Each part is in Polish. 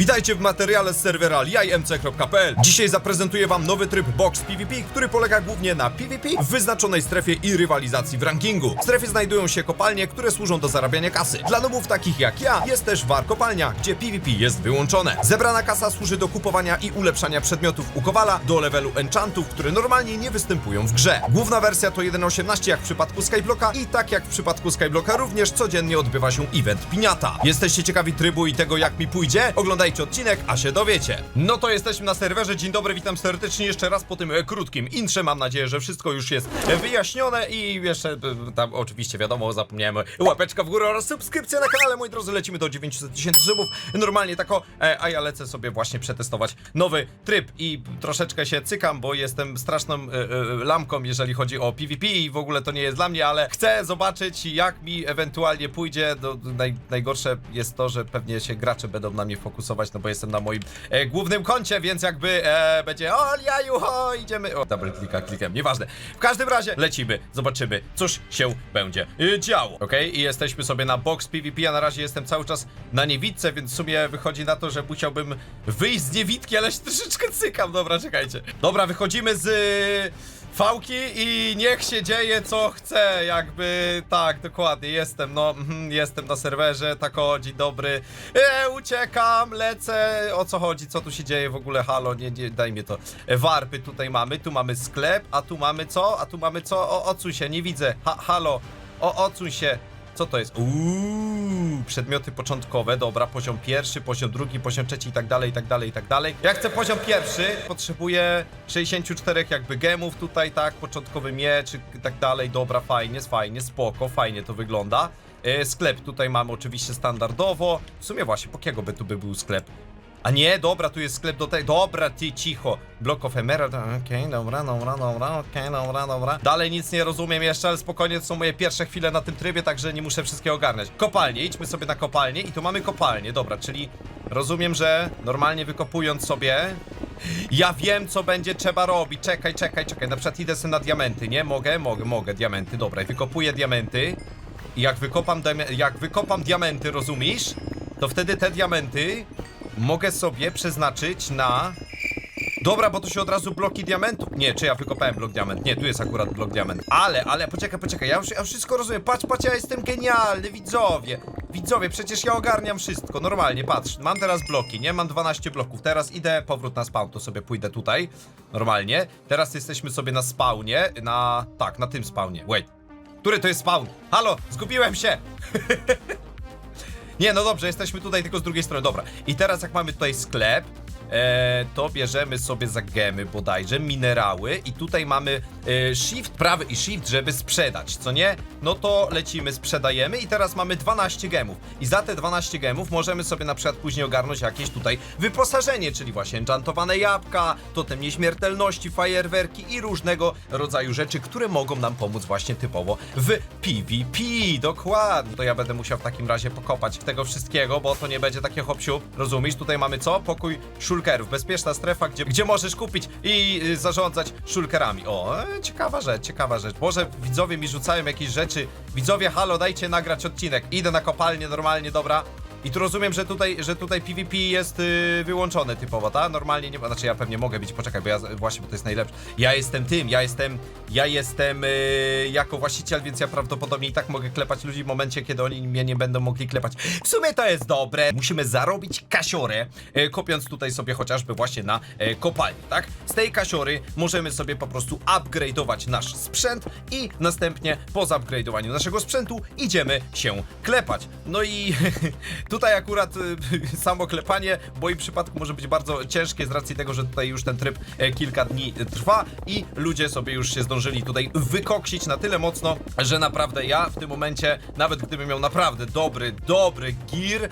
Witajcie w materiale z serwera liamc.pl. Dzisiaj zaprezentuję wam nowy tryb Box PvP, który polega głównie na PvP w wyznaczonej strefie i rywalizacji w rankingu. W strefie znajdują się kopalnie, które służą do zarabiania kasy. Dla nubów takich jak ja jest też war kopalnia, gdzie PvP jest wyłączone. Zebrana kasa służy do kupowania i ulepszania przedmiotów u Kowala do levelu enchantów, które normalnie nie występują w grze. Główna wersja to 1.18 jak w przypadku Skyblocka i tak jak w przypadku Skyblocka również codziennie odbywa się event Piniata. Jesteście ciekawi trybu i tego jak mi pójdzie? Oglądajcie odcinek, a się dowiecie. No to jesteśmy na serwerze. Dzień dobry, witam serdecznie jeszcze raz po tym e, krótkim intrze. Mam nadzieję, że wszystko już jest e, wyjaśnione i jeszcze e, tam oczywiście wiadomo, zapomniałem łapeczka w górę oraz subskrypcja na kanale. Moi drodzy, lecimy do 900 tysięcy subów. Normalnie tako, a ja lecę sobie właśnie przetestować nowy tryb i troszeczkę się cykam, bo jestem straszną lamką, jeżeli chodzi o PvP i w ogóle to nie jest dla mnie, ale chcę zobaczyć jak mi ewentualnie pójdzie. Najgorsze jest to, że pewnie się gracze będą na mnie fokusować, no bo jestem na moim e, głównym koncie, więc jakby e, będzie o jaju, o idziemy. O, double klika, klikiem, nieważne. W każdym razie lecimy, zobaczymy, cóż się będzie e, działo. Okej, i jesteśmy sobie na box PvP, a na razie jestem cały czas na niewidce, więc w sumie wychodzi na to, że musiałbym wyjść z niewidki, ale się troszeczkę cykam. Dobra, czekajcie. Dobra, wychodzimy z Fałki i niech się dzieje co chce, jakby tak, dokładnie, jestem, no, mhm, jestem na serwerze, tak o, dzień dobry, e, uciekam, lecę, o co chodzi, co tu się dzieje w ogóle, halo, nie, nie, daj mi to, e, warpy tutaj mamy, tu mamy sklep, a tu mamy co, a tu mamy co, o, odsuń się, nie widzę, ha, halo, o, odsuń się, co to jest? Uuu, przedmioty początkowe, dobra, poziom pierwszy, poziom drugi, poziom trzeci i tak dalej, i tak dalej, i tak dalej. Ja chcę poziom pierwszy, potrzebuję 64 jakby gemów tutaj, tak, początkowy miecz i tak dalej, dobra, fajnie, fajnie, spoko, fajnie to wygląda. E, sklep tutaj mamy oczywiście standardowo, w sumie właśnie, po kiego by tu by był sklep? A nie, dobra, tu jest sklep do tej. Dobra, ty cicho. Block of Emerald. Okej, dobra, dobra, dobra, okej, dobra, dobra. Dalej nic nie rozumiem jeszcze, ale spokojnie, to są moje pierwsze chwile na tym trybie, także nie muszę wszystkiego ogarniać. Kopalnie, idźmy sobie na kopalnię i tu mamy kopalnię, dobra, czyli rozumiem, że normalnie wykopując sobie. Ja wiem, co będzie trzeba robić. Czekaj, czekaj, czekaj. Na przykład idę sobie na diamenty, nie? Mogę, mogę, mogę, diamenty, dobra, i wykopuję diamenty. I jak wykopam, jak wykopam diamenty, rozumiesz? To wtedy te diamenty mogę sobie przeznaczyć na... Dobra, bo to się od razu bloki diamentów. Nie, czy ja wykopałem blok diament? Nie, tu jest akurat blok diament. Ale, ale, poczekaj, poczekaj, ja już, ja wszystko rozumiem. Patrz, patrz, ja jestem genialny, widzowie. Widzowie, przecież ja ogarniam wszystko, normalnie, patrz. Mam teraz bloki, nie? Mam 12 bloków. Teraz idę, powrót na spawn, to sobie pójdę tutaj. Normalnie. Teraz jesteśmy sobie na spawnie, na... Tak, na tym spawnie. Wait. Który to jest spawn? Halo, zgubiłem się! Nie, no dobrze, jesteśmy tutaj tylko z drugiej strony, dobra. I teraz jak mamy tutaj sklep, e, to bierzemy sobie za gemy bodajże, minerały i tutaj mamy e, shift prawy i shift, żeby sprzedać, co nie? No to lecimy, sprzedajemy i teraz mamy 12 gemów. I za te 12 gemów możemy sobie na przykład później ogarnąć jakieś tutaj wyposażenie, czyli właśnie enchantowane jabłka, totem nieśmiertelności, fajerwerki i różnego rodzaju rzeczy, które mogą nam pomóc właśnie typowo w PvP. Dokładnie. To ja będę musiał w takim razie pokopać tego wszystkiego, bo to nie będzie takie hop Rozumiesz? Tutaj mamy co? Pokój shulkerów. Bezpieczna strefa, gdzie, gdzie możesz kupić i y, zarządzać shulkerami. O, e, ciekawa rzecz, ciekawa rzecz. Może widzowie mi rzucają jakieś rzeczy. Widzowie, halo, dajcie nagrać odcinek. Idę na kopalnię normalnie, dobra. I tu rozumiem, że tutaj, że tutaj PvP jest yy, wyłączone typowo, tak? Normalnie nie ma, znaczy ja pewnie mogę być, poczekaj, bo ja właśnie, bo to jest najlepsze. Ja jestem tym, ja jestem, ja jestem yy, jako właściciel, więc ja prawdopodobnie i tak mogę klepać ludzi w momencie, kiedy oni mnie nie będą mogli klepać. W sumie to jest dobre. Musimy zarobić kasiorę, yy, kopiąc tutaj sobie chociażby właśnie na kopalni, tak? Z tej kasiory możemy sobie po prostu upgrade'ować nasz sprzęt i następnie po zupgrade'owaniu naszego sprzętu idziemy się klepać. No i tutaj akurat y, samo klepanie w moim przypadku może być bardzo ciężkie z racji tego, że tutaj już ten tryb e, kilka dni trwa i ludzie sobie już się zdążyli tutaj wykoksić na tyle mocno, że naprawdę ja w tym momencie, nawet gdybym miał naprawdę dobry, dobry gear,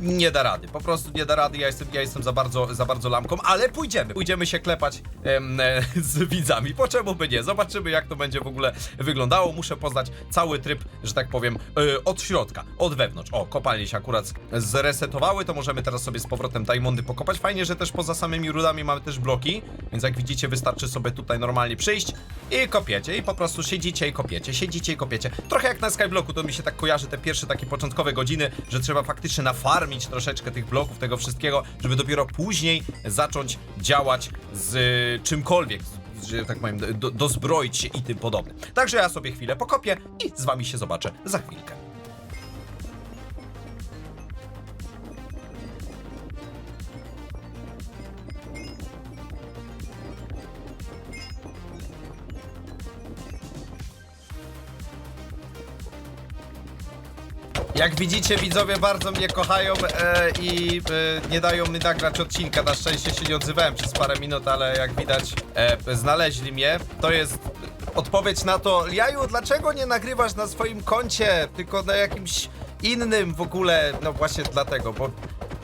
nie da rady, po prostu nie da rady, ja jestem, ja jestem za bardzo, za bardzo lamką, ale pójdziemy, pójdziemy się klepać em, e, z widzami, po czemu by nie, zobaczymy jak to będzie w ogóle wyglądało, muszę poznać cały tryb, że tak powiem, e, od środka, od wewnątrz, o, kopalnie się akurat zresetowały, to możemy teraz sobie z powrotem diamondy pokopać, fajnie, że też poza samymi rudami mamy też bloki, więc jak widzicie wystarczy sobie tutaj normalnie przyjść i kopiecie. I po prostu siedzicie i kopiecie, siedzicie i kopiecie, trochę jak na Skyblocku, to mi się tak kojarzy te pierwsze takie początkowe godziny, że trzeba faktycznie na farm nafarmić troszeczkę tych bloków, tego wszystkiego, żeby dopiero później zacząć działać z y, czymkolwiek, że tak powiem, do, dozbroić się i tym podobne. Także ja sobie chwilę pokopię i z wami się zobaczę za chwilkę. Jak widzicie, widzowie bardzo mnie kochają e, i e, nie dają mi nagrać odcinka. Na szczęście się nie odzywałem przez parę minut, ale jak widać, e, znaleźli mnie. To jest odpowiedź na to, Jaju, dlaczego nie nagrywasz na swoim koncie, tylko na jakimś innym w ogóle? No właśnie dlatego, bo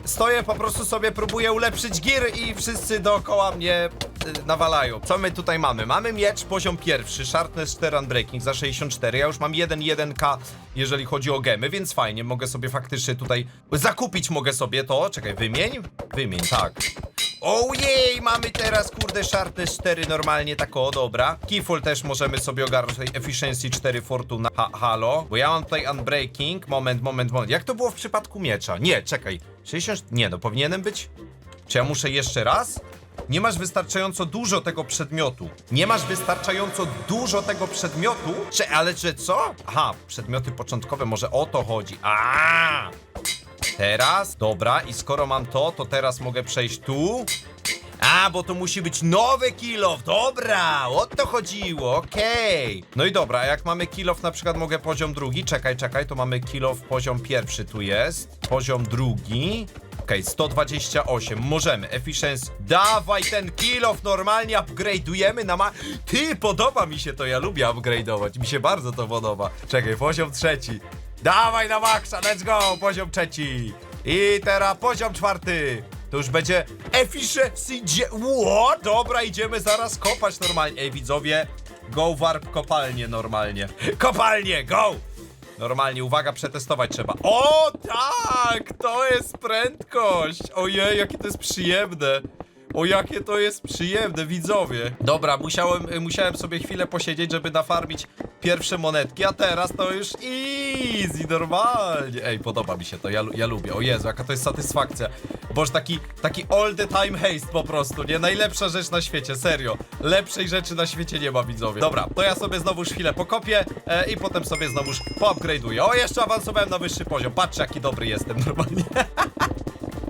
stoję po prostu sobie, próbuję ulepszyć gir i wszyscy dookoła mnie nawalają. Co my tutaj mamy? Mamy miecz poziom pierwszy, Sharpness 4 Unbreaking za 64. Ja już mam 1-1k, jeżeli chodzi o gemy, więc fajnie, mogę sobie faktycznie tutaj zakupić mogę sobie to. Czekaj, wymień? Wymień, tak. Ojej, mamy teraz kurde Sharpness 4 normalnie tak o, dobra. Keyful też możemy sobie ogarnąć Efficiency 4 Fortuna. Ha, halo, bo ja mam tutaj Unbreaking. Moment, moment, moment. Jak to było w przypadku miecza? Nie, czekaj. 60... Nie, no powinienem być... Czy ja muszę jeszcze raz? Nie masz wystarczająco dużo tego przedmiotu. Nie masz wystarczająco dużo tego przedmiotu? Czy, ale czy co? Aha, przedmioty początkowe, może o to chodzi. A! Teraz, dobra, i skoro mam to, to teraz mogę przejść tu. A, bo to musi być nowy kilof, dobra, o to chodziło, okej. No i dobra, jak mamy kilof, na przykład mogę poziom drugi, czekaj, czekaj, to mamy kilof poziom pierwszy tu jest, poziom drugi. Okej, 128, możemy, efficiency, dawaj ten kilof, normalnie upgrade'ujemy na ma... Ty, podoba mi się to, ja lubię upgrade'ować, mi się bardzo to podoba. Czekaj, poziom trzeci, dawaj na maksa, let's go, poziom trzeci. I teraz poziom czwarty. To już będzie efficiency. What? Dobra, idziemy zaraz kopać normalnie. Ej, widzowie, go warp kopalnie normalnie. Kopalnie, go! Normalnie, uwaga, przetestować trzeba. O, tak! To jest prędkość! Ojej, jakie to jest przyjemne! O, jakie to jest przyjemne, widzowie! Dobra, musiałem, y, musiałem sobie chwilę posiedzieć, żeby nafarmić pierwsze monetki, a teraz to już easy, normalnie. Ej, podoba mi się to, ja, ja lubię. O Jezu, jaka to jest satysfakcja. Boż taki, taki all the time haste po prostu, nie? Najlepsza rzecz na świecie, serio. Lepszej rzeczy na świecie nie ma, widzowie. Dobra, to ja sobie znowuż chwilę pokopię e, i potem sobie znowuż poupgrade'uję. O, jeszcze awansowałem na wyższy poziom. Patrzcie, jaki dobry jestem normalnie.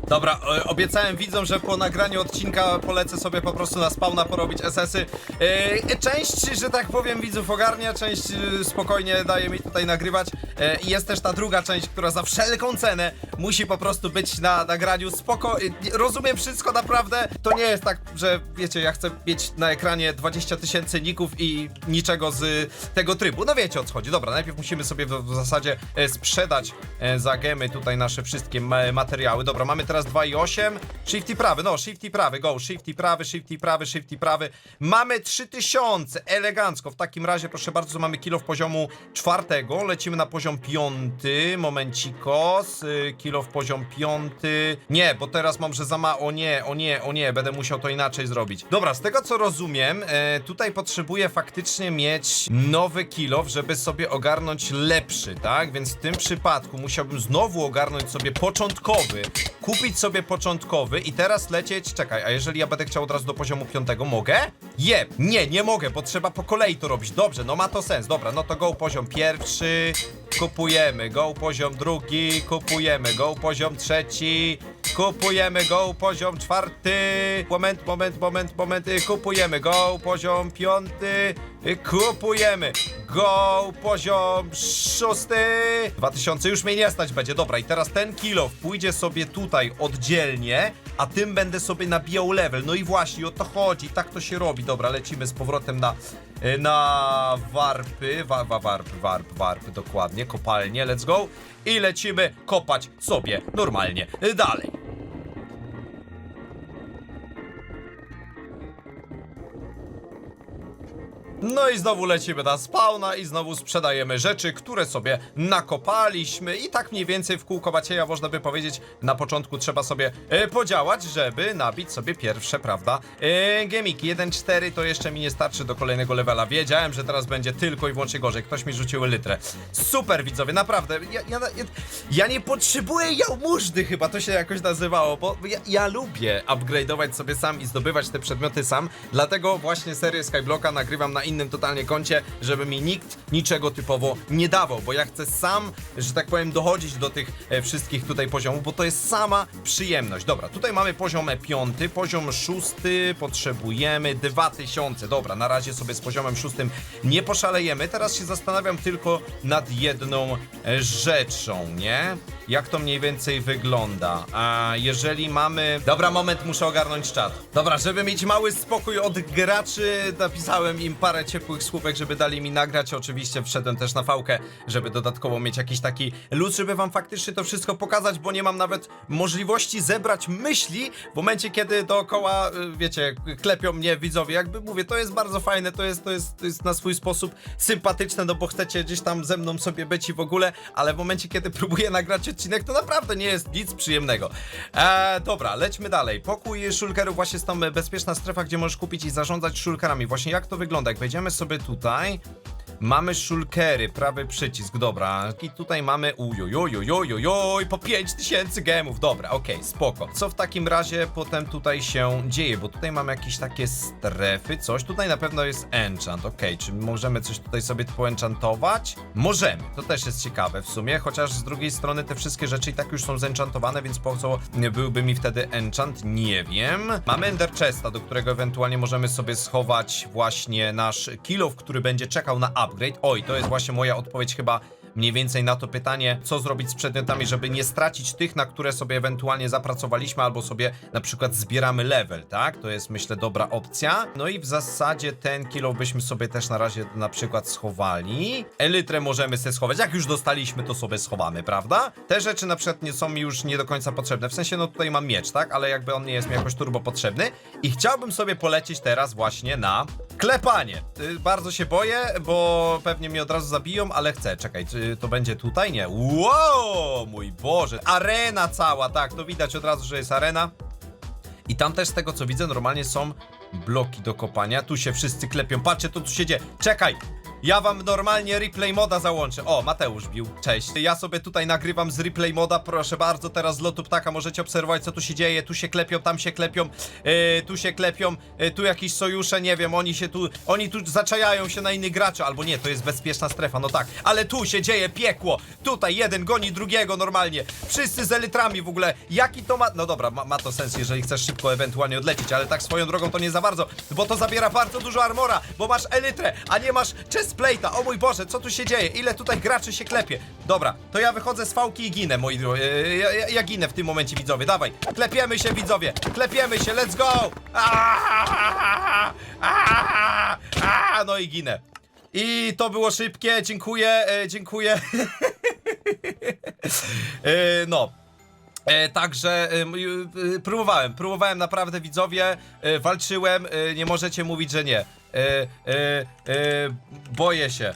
Dobra, e, obiecałem widzom, że po nagraniu odcinka polecę sobie po prostu na spawna porobić SS-y. E, część, że tak powiem, widzów ogarnia, część e, spokojnie daje mi tutaj nagrywać. Jest też ta druga część, która za wszelką cenę musi po prostu być na nagraniu. Spoko, rozumiem wszystko naprawdę. To nie jest tak, że wiecie, ja chcę mieć na ekranie 20 tysięcy ników i niczego z tego trybu. No wiecie o co chodzi. Dobra, najpierw musimy sobie w, w zasadzie sprzedać za gemy tutaj nasze wszystkie ma materiały. Dobra, mamy teraz 2,8. Shift i prawy, no, shift i prawy, go. Shift i prawy, shift i prawy, shift i prawy. Mamy 3000, elegancko. W takim razie, proszę bardzo, mamy kilo w poziomu czwartego. Lecimy na poziom piąty. Momencikos. Y, Kilo w poziom piąty. Nie, bo teraz mam, że za ma... O nie, o nie, o nie, będę musiał to inaczej zrobić. Dobra, z tego co rozumiem, e, tutaj potrzebuję faktycznie mieć nowy kilof, żeby sobie ogarnąć lepszy, tak? Więc w tym przypadku musiałbym znowu ogarnąć sobie początkowy, kupić sobie początkowy i teraz lecieć. Czekaj, a jeżeli ja będę chciał od razu do poziomu piątego, mogę? Je, nie, nie mogę, bo trzeba po kolei to robić. Dobrze, no ma to sens. Dobra, no to go poziom pierwszy, kupujemy, go poziom drugi, kupujemy, go poziom trzeci, kupujemy, go poziom czwarty, moment, moment, moment, moment, kupujemy, go poziom piąty, kupujemy, go poziom szósty, 2000 już mnie nie stać będzie, dobra. I teraz ten kilo pójdzie sobie tutaj oddzielnie, a tym będę sobie nabijał level, no i właśnie o to chodzi, tak to się robi, dobra, lecimy z powrotem na, na warpy, wa, wa, warp, warp, warp, dokładnie, kopalnie, let's go i lecimy kopać sobie normalnie y, dalej. No i znowu lecimy na spawna i znowu sprzedajemy rzeczy, które sobie nakopaliśmy i tak mniej więcej w kółko Macieja można by powiedzieć, na początku trzeba sobie e, podziałać, żeby nabić sobie pierwsze, prawda, e, gemiki. 1-4 to jeszcze mi nie starczy do kolejnego levela. Wiedziałem, że teraz będzie tylko i wyłącznie gorzej. Ktoś mi rzucił litrę. Super widzowie, naprawdę. Ja, ja, ja, ja nie potrzebuję jałmużny chyba, to się jakoś nazywało, bo ja, ja lubię upgrade'ować sobie sam i zdobywać te przedmioty sam, dlatego właśnie serię Skyblocka nagrywam na innym totalnie koncie, żeby mi nikt niczego typowo nie dawał, bo ja chcę sam, że tak powiem, dochodzić do tych e, wszystkich tutaj poziomów, bo to jest sama przyjemność. Dobra, tutaj mamy poziom piąty, poziom szósty, potrzebujemy 2000. Dobra, na razie sobie z poziomem szóstym nie poszalejemy. Teraz się zastanawiam tylko nad jedną e, rzeczą, nie? Jak to mniej więcej wygląda? A jeżeli mamy. Dobra, moment, muszę ogarnąć czat. Dobra, żeby mieć mały spokój od graczy, napisałem im parę ciepłych słówek, żeby dali mi nagrać. Oczywiście wszedłem też na fałkę, żeby dodatkowo mieć jakiś taki luz, żeby wam faktycznie to wszystko pokazać, bo nie mam nawet możliwości zebrać myśli w momencie, kiedy dookoła, y, wiecie, klepią mnie widzowie. Jakby mówię, to jest bardzo fajne, to jest, to jest, to jest na swój sposób sympatyczne, no bo chcecie gdzieś tam ze mną sobie być i w ogóle, ale w momencie, kiedy próbuję nagrać odcinek, to naprawdę nie jest nic przyjemnego. Eee, dobra, lećmy dalej. Pokój szulkerów właśnie jest tam bezpieczna strefa, gdzie możesz kupić i zarządzać szulkerami. Właśnie jak to wygląda? Jak wejdziemy sobie tutaj... Mamy szulkery, prawy przycisk, dobra. I tutaj mamy ujojojojojojoj, po 5000 gemów, dobra, okej, spoko. Co w takim razie potem tutaj się dzieje? Bo tutaj mamy jakieś takie strefy, coś. Tutaj na pewno jest enchant, okej. Czy możemy coś tutaj sobie poenchantować? Możemy, to też jest ciekawe w sumie, chociaż z drugiej strony te wszystkie rzeczy i tak już są zenchantowane, więc po co byłby mi wtedy enchant? Nie wiem. Mamy ender chesta, do którego ewentualnie możemy sobie schować właśnie nasz kilof, który będzie czekał na upgrade. Oj, to jest właśnie moja odpowiedź chyba mniej więcej na to pytanie, co zrobić z przedmiotami, żeby nie stracić tych, na które sobie ewentualnie zapracowaliśmy, albo sobie na przykład zbieramy level, tak? To jest myślę dobra opcja. No i w zasadzie ten kilo byśmy sobie też na razie na przykład schowali. Elytrę możemy sobie schować. Jak już dostaliśmy, to sobie schowamy, prawda? Te rzeczy na przykład nie są mi już nie do końca potrzebne. W sensie, no tutaj mam miecz, tak? Ale jakby on nie jest mi jakoś turbo potrzebny. I chciałbym sobie polecieć teraz właśnie na klepanie. Y, Bardzo się boję, bo pewnie mnie od razu zabiją, ale chcę. Czekaj, to będzie tutaj? Nie. Wow, mój Boże. Arena cała, tak, to widać od razu, że jest arena. I tam też z tego co widzę normalnie są bloki do kopania. Tu się wszyscy klepią. Patrzcie, to tu się dzieje. Czekaj! Ja wam normalnie replay moda załączę. O, Mateusz bił. Cześć. Ja sobie tutaj nagrywam z replay moda. Proszę bardzo, teraz z lotu ptaka możecie obserwować, co tu się dzieje. Tu się klepią, tam się klepią, yy, tu się klepią, yy, tu jakieś sojusze, nie wiem, oni się tu, oni tu zaczajają się na innych graczy. Albo nie, to jest bezpieczna strefa, no tak. Ale tu się dzieje piekło. Tutaj jeden goni drugiego normalnie. Wszyscy z elytrami w ogóle. Jaki to ma... No dobra, ma, ma to sens, jeżeli chcesz szybko ewentualnie odlecieć, ale tak swoją drogą to nie za bardzo, bo to zabiera bardzo dużo armora, bo masz elytrę, a nie masz chestplate'a. O mój Boże, co tu się dzieje? Ile tutaj graczy się klepie? Dobra, to ja wychodzę z fałki i ginę, moi drodzy. Yy, Ja, ja, ja ginę w tym momencie, widzowie. Dawaj, klepiemy się, widzowie. Klepiemy się, let's go! Aaaa! No i ginę. I to było szybkie, dziękuję, e, dziękuję. E, no. E, także e, e, próbowałem, próbowałem naprawdę widzowie, e, walczyłem, e, nie możecie mówić, że nie. E, e, e, boję się.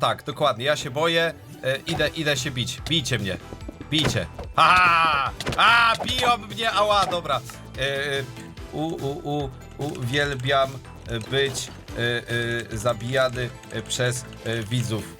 Tak, dokładnie, ja się boję, idę, idę się bić. Bijcie mnie. Bijcie. A, a, biją mnie, ała, dobra. U, u, u, uwielbiam być zabijany przez widzów.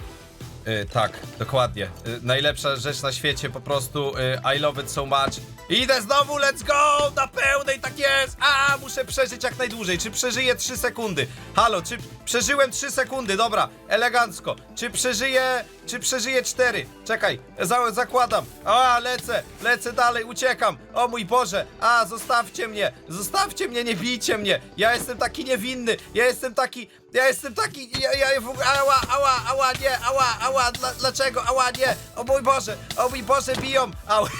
Tak, dokładnie. Najlepsza rzecz na świecie, po prostu I love it so much. Idę znowu, let's go! Na pełnej, tak jest! A, muszę przeżyć jak najdłużej. Czy przeżyję 3 sekundy? Halo, czy przeżyłem 3 sekundy? Dobra, elegancko. Czy przeżyję, czy przeżyję 4? Czekaj, za, zakładam. A, lecę, lecę dalej, uciekam. O mój Boże, a, zostawcie mnie, zostawcie mnie, nie bijcie mnie. Ja jestem taki niewinny, ja jestem taki, ja jestem taki, ja, ja w ogóle, ała, ała, ała, nie, ała, ała, dla, dlaczego, ała, nie, o mój Boże, o mój Boże, biją, ała.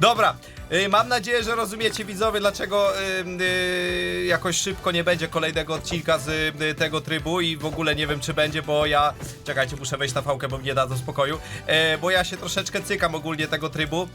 Dobra. Y, Mam nadzieję, że rozumiecie widzowie, dlaczego y, jakoś szybko nie będzie kolejnego odcinka z y, tego trybu i w ogóle nie wiem czy będzie, bo ja... Czekajcie, muszę wejść na fałkę, bo mnie dadzą spokoju. E, bo ja się troszeczkę cykam ogólnie tego trybu.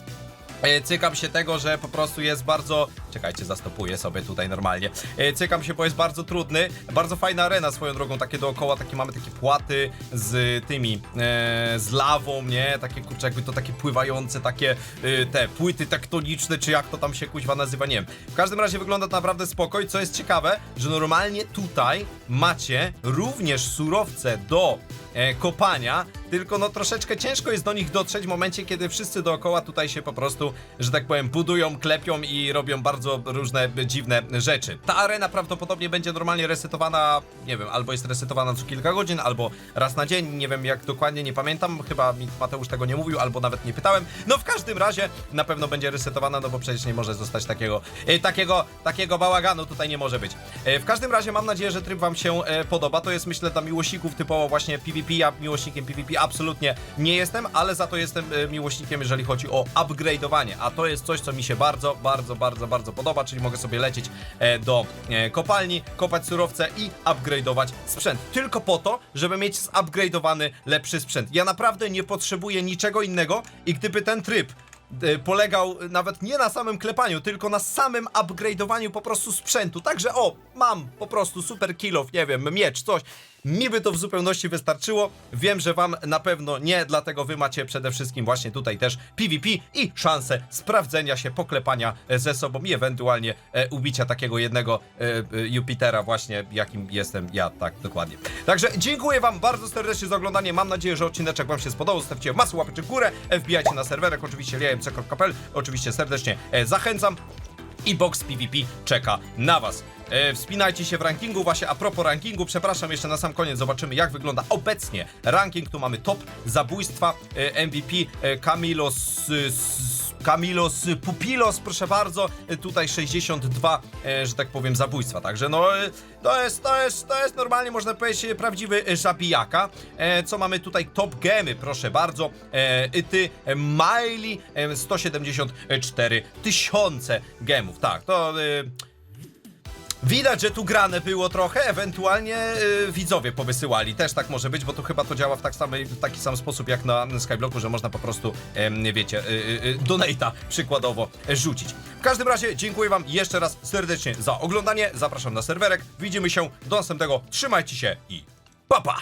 Cykam się tego, że po prostu jest bardzo... czekajcie, zastopuję sobie tutaj normalnie. E, cykam się, bo jest bardzo trudny. Bardzo fajna arena swoją drogą, takie dookoła, takie mamy takie płaty z tymi, e, z lawą, nie? Takie kurczę, jakby to takie pływające, takie e, te płyty tektoniczne, czy jak to tam się kuźwa nazywa, nie wiem. W każdym razie wygląda to naprawdę spokoj, co jest ciekawe, że normalnie tutaj macie również surowce do e, kopania, tylko no troszeczkę ciężko jest do nich dotrzeć w momencie, kiedy wszyscy dookoła tutaj się po prostu, że tak powiem, budują, klepią i robią bardzo różne e, dziwne rzeczy. Ta arena prawdopodobnie będzie normalnie resetowana, nie wiem, albo jest resetowana co kilka godzin, albo raz na dzień, nie wiem jak dokładnie, nie pamiętam, chyba mi Mateusz tego nie mówił, albo nawet nie pytałem. No w każdym razie na pewno będzie resetowana, no bo przecież nie może zostać takiego, e, takiego, takiego bałaganu tutaj nie może być. E, w każdym razie mam nadzieję, że tryb wam się e, podoba, to jest myślę dla miłośników typowo właśnie PvP, ja miłośnikiem PvP absolutnie nie jestem, ale za to jestem e, miłośnikiem, jeżeli chodzi o upgrade'owanie, a to jest coś, co mi się bardzo, bardzo, bardzo, bardzo podoba, czyli mogę sobie lecieć e, do e, kopalni, kopać surowce i upgrade'ować sprzęt. Tylko po to, żeby mieć zupgrade'owany lepszy sprzęt. Ja naprawdę nie potrzebuję niczego innego i gdyby ten tryb e, polegał nawet nie na samym klepaniu, tylko na samym upgrade'owaniu po prostu sprzętu. Także o, mam po prostu super kill off, nie wiem, miecz, coś. Mi by to w zupełności wystarczyło. Wiem, że wam na pewno nie, dlatego wy macie przede wszystkim właśnie tutaj też PvP i szansę sprawdzenia się, poklepania e, ze sobą i ewentualnie e, ubicia takiego jednego e, e, Jupitera właśnie, jakim jestem ja, tak dokładnie. Także dziękuję wam bardzo serdecznie za oglądanie. Mam nadzieję, że odcineczek wam się spodobał. Zostawcie masę łapeczek w górę, wbijajcie na serwerek, oczywiście liamc.pl, oczywiście serdecznie e, zachęcam i box PvP czeka na Was. E, wspinajcie się w rankingu, właśnie a propos rankingu, przepraszam jeszcze na sam koniec, zobaczymy jak wygląda obecnie ranking. Tu mamy top zabójstwa e, MVP Camilos. e, Kamilos Pupilos, proszę bardzo, e, tutaj 62, e, że tak powiem, zabójstwa, także no e, to jest, to jest, to jest normalnie, można powiedzieć, prawdziwy żabijaka. E, co mamy tutaj? Top gemy, proszę bardzo, ty, Miley, e, 174 tysiące gemów, tak, to... Widać, że tu grane było trochę, ewentualnie y, widzowie powysyłali. Też tak może być, bo tu chyba to działa w, tak w taki sam sposób jak na Skyblocku, że można po prostu, em, wiecie, y, y, y, donate'a przykładowo rzucić. W każdym razie dziękuję wam jeszcze raz serdecznie za oglądanie. Zapraszam na serwerek. Widzimy się do następnego. Trzymajcie się i pa pa!